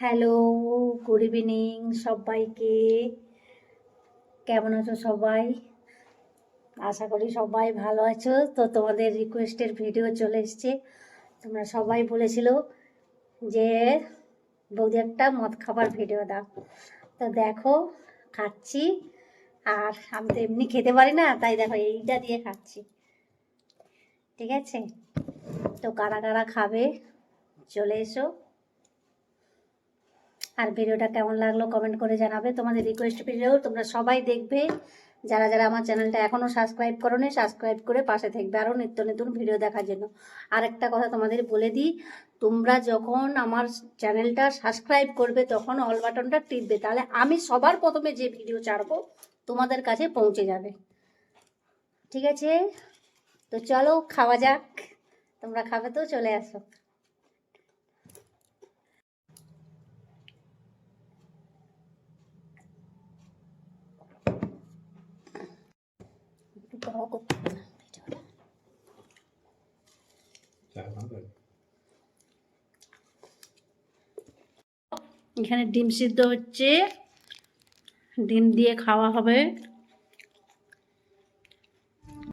Hello good evening সবাইকে। কেমন আছো সবাই? আশা করি সবাই ভালো আছো। তো তোমাদের রিকোয়েস্টের ভিডিও চলে এসছে। তোমরা সবাই বলেছিল যে, বৌদি একটা মদ খাবার ভিডিও দাও। তো দেখো, খাচ্ছি। আর আমি তো এমনি খেতে পারি না, তাই দেখো এইটা দিয়ে খাচ্ছি। ঠিক আছে? তো কারা কারা খাবে? চলে এসো। আর ভিডিওটা কেমন লাগল কমেন্ট করে জানাবে। তোমাদের রিকোয়েস্ট ভিডিও তোমরা সবাই দেখবে। যারা যারা আমার চ্যানেলটা এখনও সাবস্ক্রাইব করো নি সাবস্ক্রাইব করে পাশে থাকবে আরও নিত্য নতুন ভিডিও দেখার জন্য। আরেকটা কথা তোমাদের বলে দিই, তোমরা যখন আমার চ্যানেলটা সাবস্ক্রাইব করবে, তখন অল বাটনটা টিপবে। তাহলে আমি সবার প্রথমে যে ভিডিও ছাড়বো, তোমাদের কাছে পৌঁছে যাবে। ঠিক আছে? তো চলো, খাওয়া যাক। তোমরা খাবে তো, চলে আসো একটু বড়। এখানে ডিম সিদ্ধ হচ্ছে ডিম দিয়ে খাওয়া হবে